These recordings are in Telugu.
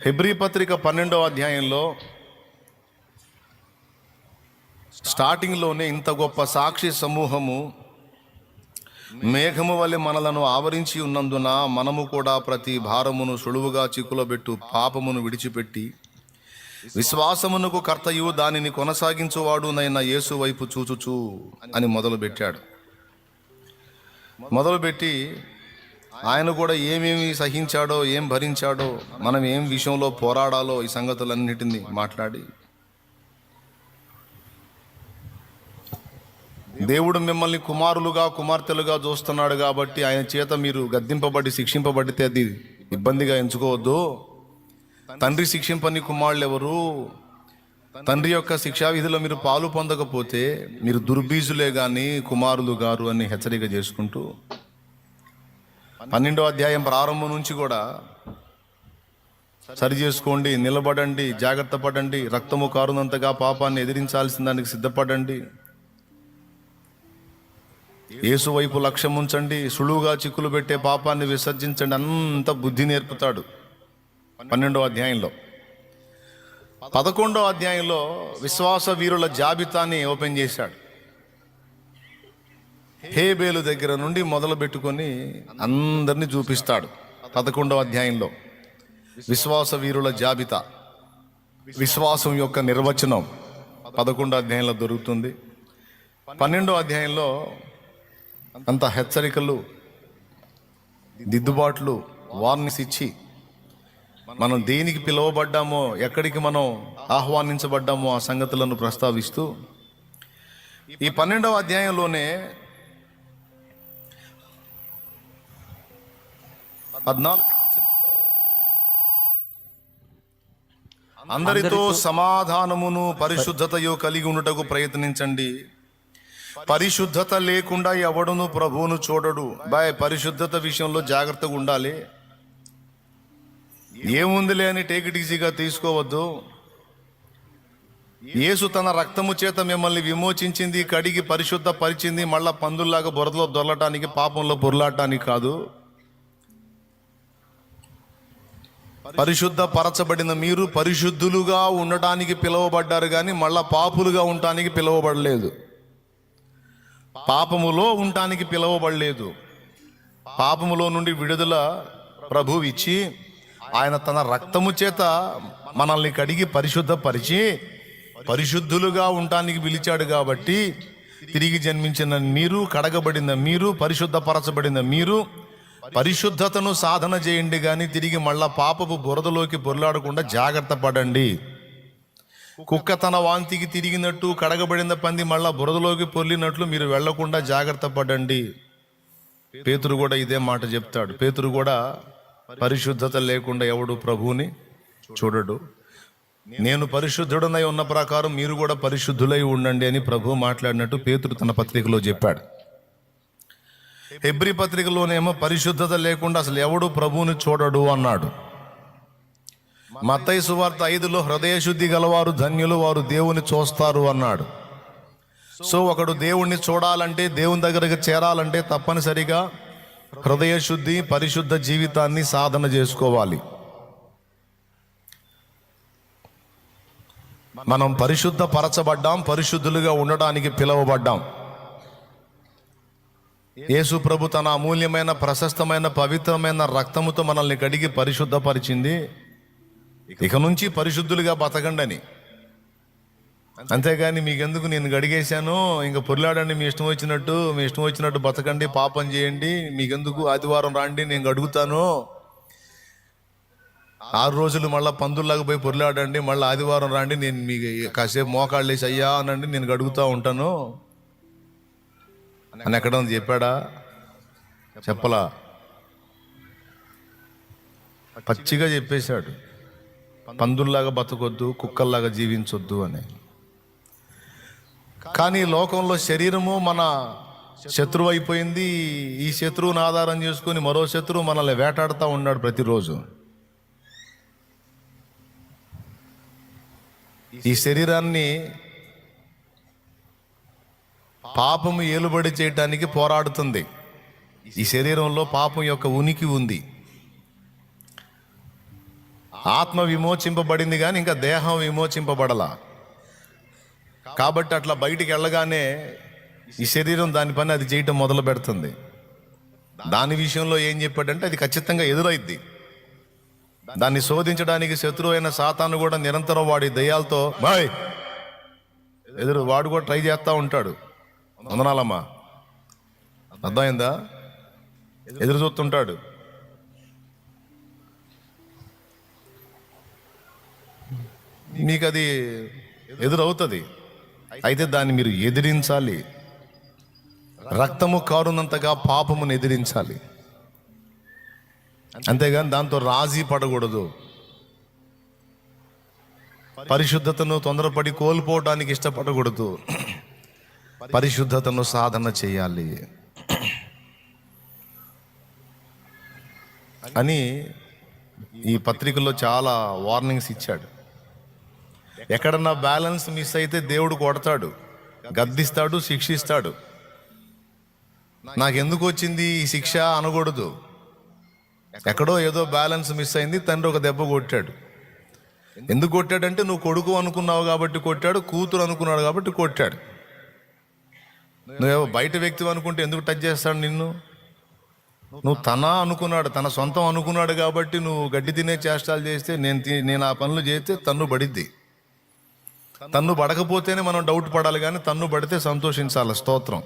హెబ్రీ పత్రిక పన్నెండవ అధ్యాయంలో స్టార్టింగ్లోనే ఇంత గొప్ప సాక్షి సమూహము మేఘము వలె మనలను ఆవరించి ఉన్నందున మనము కూడా ప్రతి భారమును సులువుగా చిక్కులబెట్టు పాపమును విడిచిపెట్టి విశ్వాసమునకు కర్తయు దానిని కొనసాగించువాడునైన యేసు వైపు చూచుచు అని మొదలుపెట్టాడు. మొదలుపెట్టి ఆయన కూడా ఏమేమి సహించాడో ఏం భరించాడో మనం ఏం విషయంలో పోరాడాలో ఈ సంగతులన్నిటిని మాట్లాడి దేవుడు మిమ్మల్ని కుమారులుగా కుమార్తెలుగా చూస్తున్నాడు కాబట్టి ఆయన చేత మీరు గద్దింపబడి శిక్షింపబడితే అది ఇబ్బందిగా ఎంచుకోవద్దు. తండ్రి శిక్షింపని కుమారులు ఎవరు తండ్రి యొక్క శిక్షా విధిలో మీరు పాలు పొందకపోతే మీరు దుర్బీజులే కానీ కుమారులు గారు అని హెచ్చరిక చేసుకుంటూ పన్నెండో అధ్యాయం ప్రారంభం నుంచి కూడా సరి చేసుకోండి నిలబడండి జాగ్రత్త పడండి రక్తము కారునంతగా పాపాన్ని ఎదిరించాల్సిన దానికి సిద్ధపడండి. యేసు వైపు లక్ష్యం ఉంచండి సులువుగా చిక్కులు పెట్టే పాపాన్ని విసర్జించండి అంత బుద్ధి నేర్పుతాడు పన్నెండో అధ్యాయంలో. పదకొండో అధ్యాయంలో విశ్వాస వీరుల జాబితాని ఓపెన్ చేశాడు. హేబేలు దగ్గర నుండి మొదలు పెట్టుకొని అందరినీ చూపిస్తాడు పదకొండవ అధ్యాయంలో. విశ్వాస వీరుల జాబితా. విశ్వాసం యొక్క నిర్వచనం పదకొండో అధ్యాయంలో దొరుకుతుంది. పన్నెండో అధ్యాయంలో అంత హెచ్చరికలు దిద్దుబాట్లు వార్నిస్ ఇచ్చి మనం దేనికి పిలువబడ్డామో ఎక్కడికి మనం ఆహ్వానించబడ్డామో ఆ సంగతులను ప్రస్తావిస్తూ ఈ పన్నెండవ అధ్యాయంలోనే పద్నాలుగు అందరితో సమాధానమును పరిశుద్ధతయో కలిగి ఉండుటకు ప్రయత్నించండి. పరిశుద్ధత లేకుండా ఎవడును ప్రభువును చూడడు. బాయ్ పరిశుద్ధత విషయంలో జాగ్రత్తగా ఉండాలి. ఏముందిలే అని టేక్ ఇట్ ఈజీగా తీసుకోవద్దు. యేసు తన రక్తము చేత మిమ్మల్ని విమోచించింది కడిగి పరిశుద్ధ పరిచింది మళ్ళా పందుల్లాగా బురదలో దొరలటానికి పాపంలో బుర్లాటానికి కాదు. పరిశుద్ధ పరచబడిన మీరు పరిశుద్ధులుగా ఉండటానికి పిలువబడ్డారు కానీ మళ్ళా పాపులుగా ఉండటానికి పిలువబడలేదు. పాపములో ఉండటానికి పిలువబడలేదు. పాపములో నుండి విడుదల ప్రభువు ఇచ్చి ఆయన తన రక్తము చేత మనల్ని కడిగి పరిశుద్ధపరిచి పరిశుద్ధులుగా ఉండటానికి పిలిచాడు కాబట్టి తిరిగి జన్మించిన మీరు కడగబడిన మీరు పరిశుద్ధపరచబడిన మీరు పరిశుద్ధతను సాధన చేయండి కానీ తిరిగి మళ్ళా పాపపు బురదలోకి బొరలాడకుండా జాగ్రత్త పడండి. కుక్క తన వాంతికి తిరిగినట్టు కడగబడిన పంది మళ్ళా బురదలోకి పొర్లినట్లు మీరు వెళ్ళకుండా జాగ్రత్త పడండి. పేతురు కూడా ఇదే మాట చెప్తాడు. పేతురు కూడా పరిశుద్ధత లేకుండా ఎవడు ప్రభువుని చూడడు. నేను పరిశుద్ధుడనై ఉన్న ప్రకారం మీరు కూడా పరిశుద్ధులై ఉండండి అని ప్రభు మాట్లాడినట్టు పేతురు తన పత్రికలో చెప్పాడు. హెబ్రి పత్రికలోనేమో పరిశుద్ధత లేకుండా అసలు ఎవడు ప్రభువుని చూడడు అన్నాడు. మత్తయి సువార్త ఐదులో హృదయశుద్ధి గలవారు ధన్యులు వారు దేవుని చూస్తారు అన్నాడు. సో ఒకడు దేవుణ్ణి చూడాలంటే దేవుని దగ్గరికి చేరాలంటే తప్పనిసరిగా హృదయశుద్ధి పరిశుద్ధ జీవితాన్ని సాధన చేసుకోవాలి. మనం పరిశుద్ధ పరచబడ్డాం పరిశుద్ధులుగా ఉండడానికి పిలువబడ్డాం. యేసు ప్రభు తన అమూల్యమైన ప్రశస్తమైన పవిత్రమైన రక్తముతో మనల్ని కడిగి పరిశుద్ధపరిచింది. ఇక నుంచి పరిశుద్ధులుగా బతకండని. అంతేగాని మీకెందుకు నేను గడిగేశాను? ఇంకా పొర్లాడండి మీ ఇష్టం వచ్చినట్టు మీ ఇష్టం వచ్చినట్టు బతకండి పాపం చేయండి మీకెందుకు ఆదివారం రాండి నేను గడుగుతాను? ఆరు రోజులు మళ్ళీ పందుల్లాగా పోయి పొర్లాడండి మళ్ళీ ఆదివారం రాండి నేను మీకు కాసేపు మోకాళ్ళు వేసి అయ్యా అనండి నేను గడుగుతూ ఉంటాను. అని ఎక్కడ చెప్పాడా? చెప్పలా? పచ్చిగా చెప్పేశాడు. పందుల్లాగా బతకొద్దు కుక్కల్లాగా జీవించొద్దు అని. కానీ లోకంలో శరీరము మన శత్రువు అయిపోయింది. ఈ శత్రువుని ఆధారం చేసుకుని మరో శత్రువు మనల్ని వేటాడుతూ ఉన్నాడు ప్రతిరోజు. ఈ శరీరాన్ని పాపము ఏలుబడి చేయటానికి పోరాడుతుంది. ఈ శరీరంలో పాపం యొక్క ఉనికి ఉంది. ఆత్మ విమోచింపబడింది కానీ ఇంకా దేహం విమోచింపబడలా. కాబట్టి అట్లా బయటికి వెళ్ళగానే ఈ శరీరం దాని పని అది చేయటం మొదలు పెడుతుంది. దాని విషయంలో ఏం చెప్పాడంటే అది ఖచ్చితంగా ఎదురైద్ది. దాన్ని శోధించడానికి శత్రువు అయిన సాతాను కూడా నిరంతరం వాడి దయ్యాలతో బాయ్! ఎదురు వాడు కూడా ట్రై చేస్తూ ఉంటాడు. వందనాలమ్మా. అర్థమైందా? ఎదురు చూస్తుంటాడు. మీకు అది ఎదురవుతుంది. అయితే దాన్ని మీరు ఎదిరించాలి. రక్తము కారునంతగా పాపమును ఎదిరించాలి. అంతేగాని దాంతో రాజీ పడకూడదు. పరిశుద్ధతను తొందరపడి కోల్పోవడానికి ఇష్టపడకూడదు. పరిశుద్ధతను సాధన చేయాలి. అని ఈ పత్రికలో చాలా వార్నింగ్స్ ఇచ్చాడు. ఎక్కడన్నా బ్యాలెన్స్ మిస్ అయితే దేవుడు కొడతాడు గద్దిస్తాడు శిక్షిస్తాడు. నాకెందుకు వచ్చింది ఈ శిక్ష అనకూడదు. ఎక్కడో ఏదో బ్యాలెన్స్ మిస్ అయింది తండ్రి ఒక దెబ్బ కొట్టాడు. ఎందుకు కొట్టాడంటే నువ్వు కొడుకు అనుకున్నావు కాబట్టి కొట్టాడు కూతురు అనుకున్నాడు కాబట్టి కొట్టాడు. నువ్వేవో బయట వ్యక్తి అనుకుంటే ఎందుకు టచ్ చేస్తాడు నిన్ను? నువ్వు తన అనుకున్నాడు తన సొంతం అనుకున్నాడు కాబట్టి నువ్వు గడ్డి తినే చేష్టాలు చేస్తే నేను నేను ఆ పనులు చేస్తే తన్ను పడిద్ది. తన్ను పడకపోతేనే మనం డౌట్ పడాలి కానీ తన్ను పడితే సంతోషించాలి స్తోత్రం.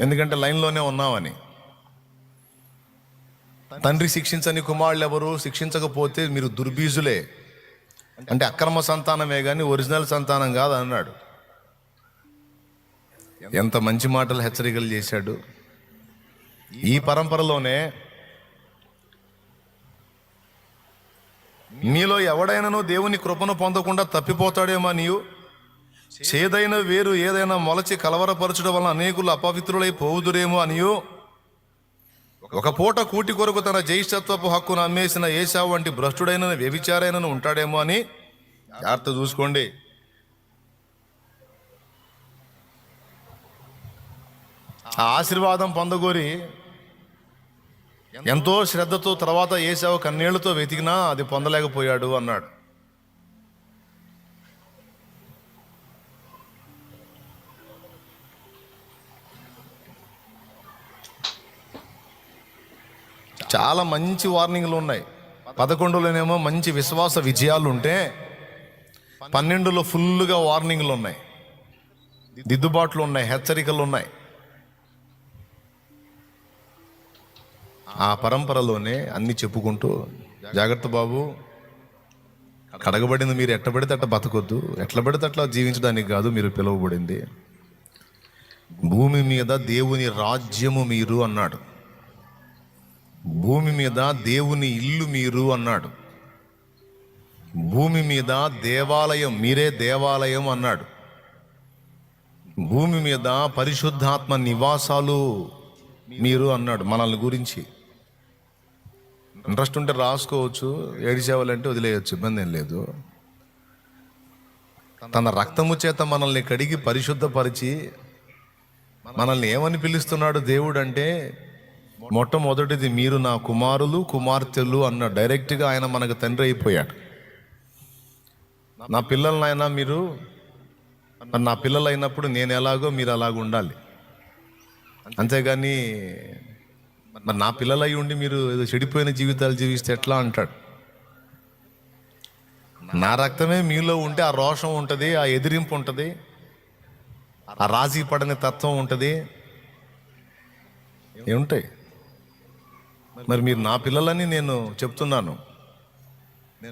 ఎందుకంటే లైన్లోనే ఉన్నామని తండ్రి శిక్షించని కుమారులు ఎవరు? శిక్షించకపోతే మీరు దుర్బీజులే. అంటే అక్రమ సంతానమే కానీ ఒరిజినల్ సంతానం కాదు అన్నాడు ఎంత మంచి మాటలు హెచ్చరికలు చేశాడు. ఈ పరంపరలోనే మీలో ఎవడైనానో దేవుని కృపను పొందకుండా తప్పిపోతాడేమో నీవు చేదైన వేరు ఏదైనా మొలచి కలవరపరచడం వలన అనేకులు అపవిత్రులై పోవుదురేమో అనియు. ఒక పూట కూటి కొరకు తన జ్యేష్ఠత్వపు హక్కును అమ్మేసిన ఏసావు వంటి భ్రష్టుడైన వ్యభిచారైనను ఉంటాడేమో అని జాగ్రత్త చూసుకోండి. ఆ ఆశీర్వాదం పొందగోరి ఎంతో శ్రద్ధతో తర్వాత ఏసావు కన్నీళ్ళతో వెతికినా అది పొందలేకపోయాడు అన్నాడు. చాలా మంచి వార్నింగ్లు ఉన్నాయి. పదకొండులోనేమో మంచి విశ్వాస విజయాలు ఉంటే పన్నెండులో ఫుల్గా వార్నింగ్లు ఉన్నాయి దిద్దుబాట్లు ఉన్నాయి హెచ్చరికలు ఉన్నాయి ఆ పరంపరలోనే అన్ని చెప్పుకుంటూ జాగ్రత్త బాబు కడగబడింది మీరు ఎట్ట పడితే అట్ట బతకొద్దు. ఎట్ల పడితే అట్లా జీవించడానికి కాదు మీరు పిలువబడింది. భూమి మీద దేవుని రాజ్యము మీరు అన్నాడు. భూమి మీద దేవుని ఇల్లు మీరు అన్నాడు. భూమి మీద దేవాలయం మీరే దేవాలయం అన్నాడు. భూమి మీద పరిశుద్ధాత్మ నివాసాలు మీరు అన్నాడు మనల్ని గురించి. ఇంట్రెస్ట్ ఉంటే రాసుకోవచ్చు ఏడిసేవాలంటే వదిలేయచ్చు ఇబ్బంది ఏం లేదు. తన రక్తము చేత మనల్ని కడిగి పరిశుద్ధపరిచి మనల్ని ఏమని పిలుస్తున్నాడు దేవుడు అంటే మొట్టమొదటిది మీరు నా కుమారులు కుమార్తెలు అన్న డైరెక్ట్గా ఆయన మనకు తండ్రి అయిపోయాడు. నా పిల్లల్ని అయినా మీరు నా పిల్లలు అయినప్పుడు నేను ఎలాగో మీరు అలాగ ఉండాలి. అంతేగాని మరి నా పిల్లలు అయి ఉండి మీరు ఏదో చెడిపోయిన జీవితాలు జీవిస్తే ఎట్లా అంటాడు? నా రక్తమే మీలో ఉంటే ఆ రోషం ఉంటుంది ఆ ఎదిరింపు ఉంటుంది ఆ రాజీ పడని తత్వం ఉంటుంది. ఏముంటాయి? మరి మీరు నా పిల్లలని నేను చెప్తున్నాను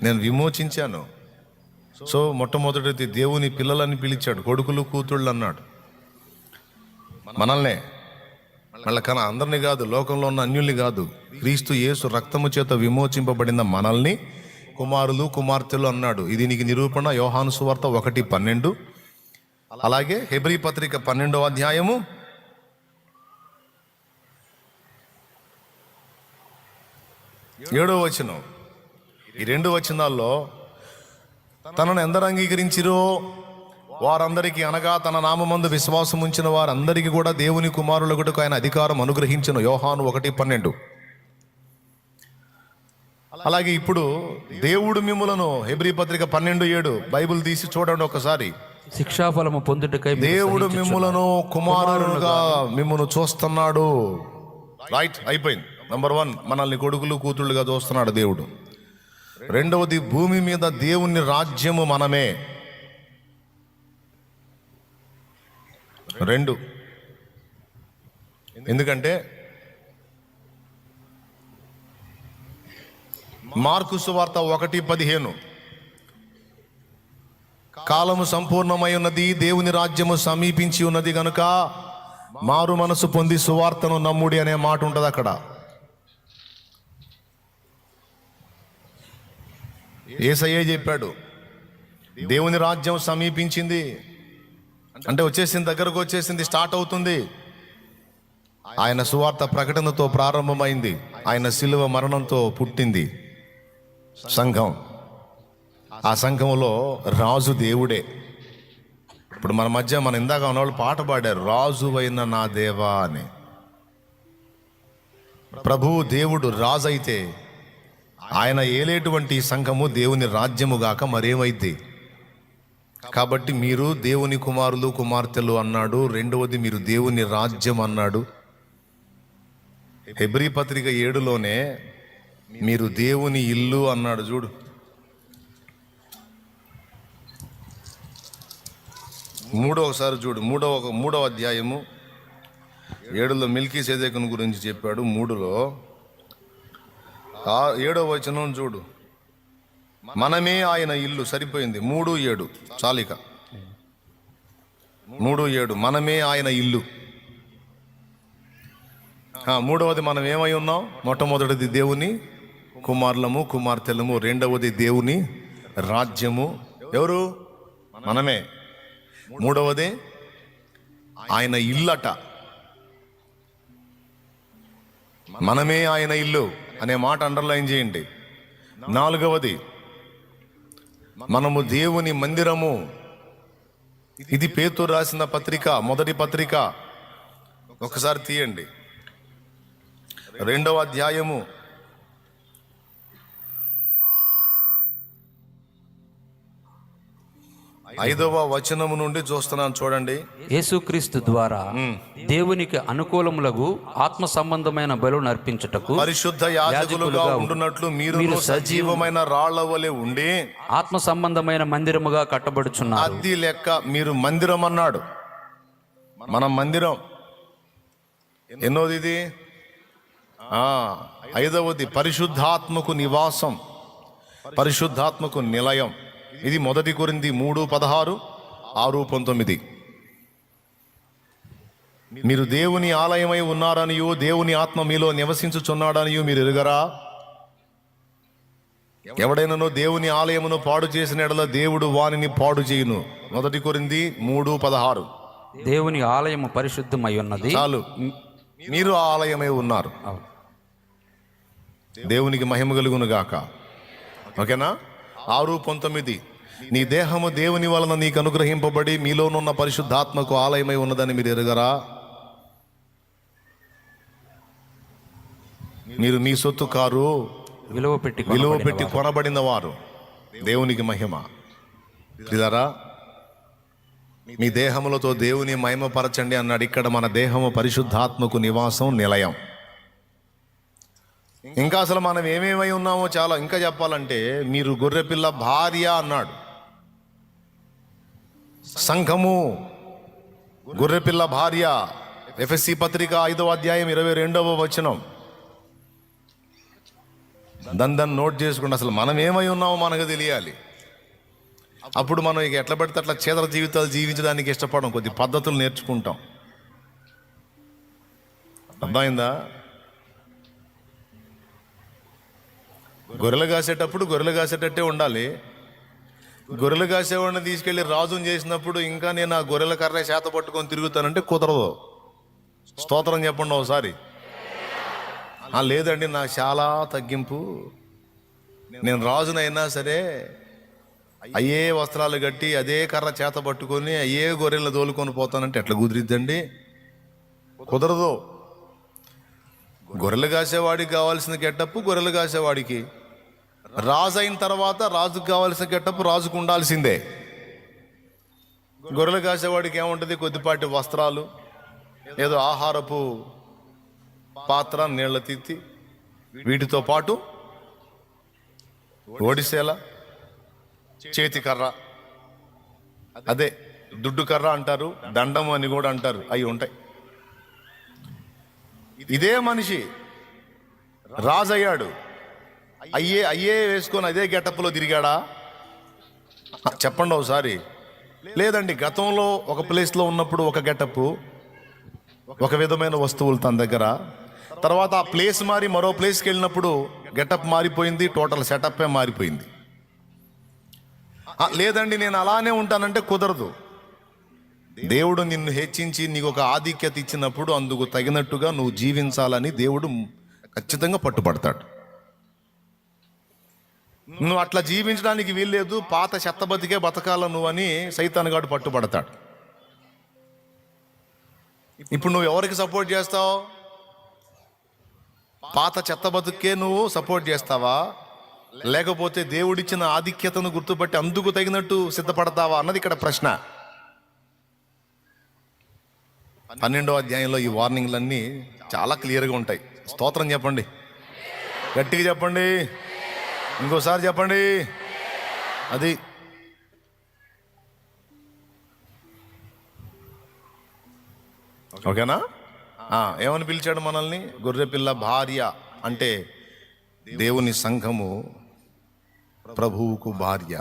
నేను విమోచించాను. సో మొట్టమొదటిది దేవుని పిల్లలని పిలిచాడు కొడుకులు కూతుళ్ళు అన్నాడు. మనల్నే మళ్ళీ కానీ అందరినీ కాదు లోకంలో ఉన్న అన్యుల్ని కాదు క్రీస్తు యేసు రక్తము చేత విమోచింపబడిన మనల్ని కుమారులు కుమార్తెలు అన్నాడు. ఇది నీకు నిరూపణ యోహాను సువార్త ఒకటి పన్నెండు. అలాగే హెబ్రీ పత్రిక పన్నెండవ అధ్యాయము. ఏడో వచనం. ఈ రెండు వచనాల్లో తనను ఎందరు అంగీకరించిరో? వారందరికీ అనగా తన నామందు విశ్వాసం ఉంచిన వారందరికీ కూడా దేవుని కుమారులకుటకు ఆయన అధికారం అనుగ్రహించిన. యోహాను ఒకటి పన్నెండు. అలాగే ఇప్పుడు దేవుడు మిమ్ములను హెబ్రీ పత్రిక పన్నెండు ఏడు బైబిల్ తీసి చూడండి ఒకసారి. శిక్షాఫలము పొందుటకై దేవుడు. మిమ్ములను కుమారులుగా మిమ్మును చూస్తున్నాడు. రైట్ అయిపోయింది. నంబర్ వన్ మనల్ని కొడుకులు కూతుళ్ళుగా చూస్తున్నాడు దేవుడు. రెండవది భూమి మీద దేవుని రాజ్యము మనమే. రెండు. ఎందుకంటే మార్కు సువార్త ఒకటి పదిహేను. కాలము సంపూర్ణమై ఉన్నది దేవుని రాజ్యము సమీపించి ఉన్నది గనుక మారు మనసు పొంది సువార్తను నమ్ముడి అనే మాట ఉంటుంది అక్కడ. ఏసయ్యే చెప్పాడు దేవుని రాజ్యం సమీపించింది. అంటే వచ్చేసింది దగ్గరకు వచ్చేసింది స్టార్ట్ అవుతుంది. ఆయన సువార్త ప్రకటనతో ప్రారంభమైంది. ఆయన శిలువ మరణంతో పుట్టింది. సంఘం. ఆ సంఘంలో రాజు దేవుడే. ఇప్పుడు మన మధ్య మన ఇందాక ఉన్నవాళ్ళు పాట పాడారు రాజు అయిన నా దేవా అని. ప్రభు దేవుడు రాజు అయితే ఆయన ఏలేటువంటి సంఘము దేవుని రాజ్యము గాక మరేమైద్ది? కాబట్టి మీరు దేవుని కుమారులు కుమార్తెలు అన్నాడు. రెండవది మీరు దేవుని రాజ్యం అన్నాడు. హెబ్రీ పత్రిక ఏడులోనే మీరు దేవుని ఇల్లు అన్నాడు. చూడు. మూడవసారి చూడు. మూడవ మూడవ అధ్యాయము ఏడులో మిల్కీ సేదేకుని గురించి చెప్పాడు. మూడులో ఏడవ వచనం చూడు. మనమే ఆయన ఇల్లు సరిపోయింది. మూడు ఏడు. చాలిక. మూడు ఏడు. మనమే ఆయన ఇల్లు. మూడవది మనం ఏమై ఉన్నాం? మొట్టమొదటిది దేవుని కుమారులము కుమార్తెలము. రెండవది దేవుని రాజ్యము. ఎవరు? మనమే. మూడవది ఆయన ఇల్లట. మనమే ఆయన ఇల్లు అనే మాట అండర్లైన్ చేయండి. నాలుగవది మనము దేవుని మందిరము. ఇది పేతురు రాసిన పత్రిక మొదటి పత్రిక. ఒకసారి తీయండి. రెండవ అధ్యాయము. ఐదవ వచనము నుండి చూస్తున్నాను చూడండి. యేసుక్రీస్తు ద్వారా దేవునికి అనుకూలములకు ఆత్మ సంబంధమైన బలు నర్పించుటకు పరిశుద్ధ యాజకులుగా ఉండునట్లు మీరు సజీవమైన రాళ్ళ వలె ఉండి ఆత్మ సంబంధమైన మందిరముగా కట్టబడుచున్నారు. అద్ది లెక్క మీరు మందిరం అన్నాడు. మనం మందిరం. ఎన్నోది ఇది ఐదవది పరిశుద్ధాత్మకు నివాసం పరిశుద్ధాత్మకు నిలయం. ఇది మొదటి కొరింది మూడు పదహారు ఆరు పంతొమ్మిది. మీరు దేవుని ఆలయమై ఉన్నారనియు దేవుని ఆత్మ మీలో నివసించుచున్నాడనియు మీరు ఎరుగరా? ఎవడైనానో దేవుని ఆలయమును పాడు చేసిన ఎడల దేవుడు వానిని పాడు చేయును. మొదటి కొరింది మూడు పదహారు. దేవుని ఆలయము పరిశుద్ధమై ఉన్నది. చాలు. మీరు ఆలయమై ఉన్నారు. దేవునికి మహిమ కలుగును గాక. ఓకేనా? ఆరు పంతొమ్మిది నీ దేహము దేవుని వలన నీకు అనుగ్రహింపబడి మీలోనున్న పరిశుద్ధాత్మకు ఆలయమై ఉన్నదని మీరు ఎరుగరా? మీరు మీ సొత్తు కారు విలువ పెట్టి విలువ కొనబడిన పెట్టి వారు. కొనబడిన వారు. దేవునికి మహిమ. ఇదారా మీ దేహములతో దేవుని మహిమపరచండి అన్నాడు. ఇక్కడ మన దేహము పరిశుద్ధాత్మకు నివాసం నిలయం. ఇంకా అసలు మనం ఏమేమై ఉన్నామో చాలా ఇంకా చెప్పాలంటే మీరు గొర్రెపిల్ల భార్య అన్నాడు. సంఘము గొర్రెపిల్ల భార్య ఎఫ్ఎస్సి పత్రిక ఐదవ అధ్యాయం ఇరవై రెండవ వచనం. దాన్ని నోట్ చేసుకుంటే అసలు మనం ఏమై ఉన్నామో మనకు తెలియాలి. అప్పుడు మనం ఇక ఎట్లా పడితే అట్లా చేతల జీవితాలు జీవించడానికి ఇష్టపడడం కొద్ది పద్ధతులు నేర్చుకుంటాం. అర్థమైందా? గొర్రెలు కాసేటప్పుడు గొర్రెలు కాసేటట్టే ఉండాలి. గొర్రెలు కాసేవాడిని తీసుకెళ్ళి రాజుని చేసినప్పుడు ఇంకా నేను ఆ గొర్రెల కర్ర చేత పట్టుకొని తిరుగుతానంటే కుదరదు. స్తోత్రం చెప్పండి ఒకసారి. లేదండి నాకు చాలా తగ్గింపు. నేను రాజునైనా సరే అయ్యే వస్త్రాలు కట్టి అదే కర్ర చేత పట్టుకొని అయ్యే గొర్రెలు తోలుకొని పోతానంటే ఎట్లా కుదిరిద్దండి? కుదరదు. గొర్రెలు కాసేవాడికి కావాల్సిన గెట్టప్పు గొర్రెలు కాసేవాడికి. రాజు అయిన తర్వాత రాజుకు కావాల్సిన గెటప్ రాజుకు ఉండాల్సిందే. గొర్రెలు కాసేవాడికి ఏముంటుంది? కొద్దిపాటి వస్త్రాలు ఏదో ఆహారపు పాత్ర నీళ్ళ తిత్తి వీటితో పాటు ఓడిసేల చేతి కర్ర. అదే దుడ్డు కర్ర అంటారు దండం అని కూడా అంటారు. అవి ఉంటాయి. ఇదే మనిషి రాజయ్యాడు. అయ్యే అయ్యే వేసుకొని అదే గెటప్లో తిరిగాడా? చెప్పండి ఒకసారి. లేదండి గతంలో ఒక ప్లేస్లో ఉన్నప్పుడు ఒక గెటప్ ఒక విధమైన వస్తువులు తన దగ్గర. తర్వాత ఆ ప్లేస్ మారి మరో ప్లేస్కి వెళ్ళినప్పుడు గెటప్ మారిపోయింది టోటల్ సెటప్పే మారిపోయింది. లేదండి నేను అలానే ఉంటానంటే కుదరదు. దేవుడు నిన్ను హెచ్చించి నీకు ఒక ఆధిక్యత ఇచ్చినప్పుడు అందుకు తగినట్టుగా నువ్వు జీవించాలని దేవుడు ఖచ్చితంగా పట్టుబడతాడు. నువ్వు అట్లా జీవించడానికి వీల్లేదు పాత చెత్త బతికే బతకాల నువ్వు అని సైతానుగాడు పట్టుబడతాడు. ఇప్పుడు నువ్వు ఎవరికి సపోర్ట్ చేస్తావు? పాత చెత్త బతుకే నువ్వు సపోర్ట్ చేస్తావా? లేకపోతే దేవుడిచ్చిన ఆధిక్యతను గుర్తుపట్టి అందుకు తగినట్టు సిద్ధపడతావా అన్నది ఇక్కడ ప్రశ్న. పన్నెండో అధ్యాయంలో ఈ వార్నింగ్లన్నీ చాలా క్లియర్గా ఉంటాయి. స్తోత్రం చెప్పండి. గట్టిగా చెప్పండి. ఇంకోసారి చెప్పండి. అది. ఓకేనా? ఏమని పిలిచాడు మనల్ని? గొర్రెపిల్ల భార్య అంటే దేవుని సంఘము ప్రభువుకు భార్య.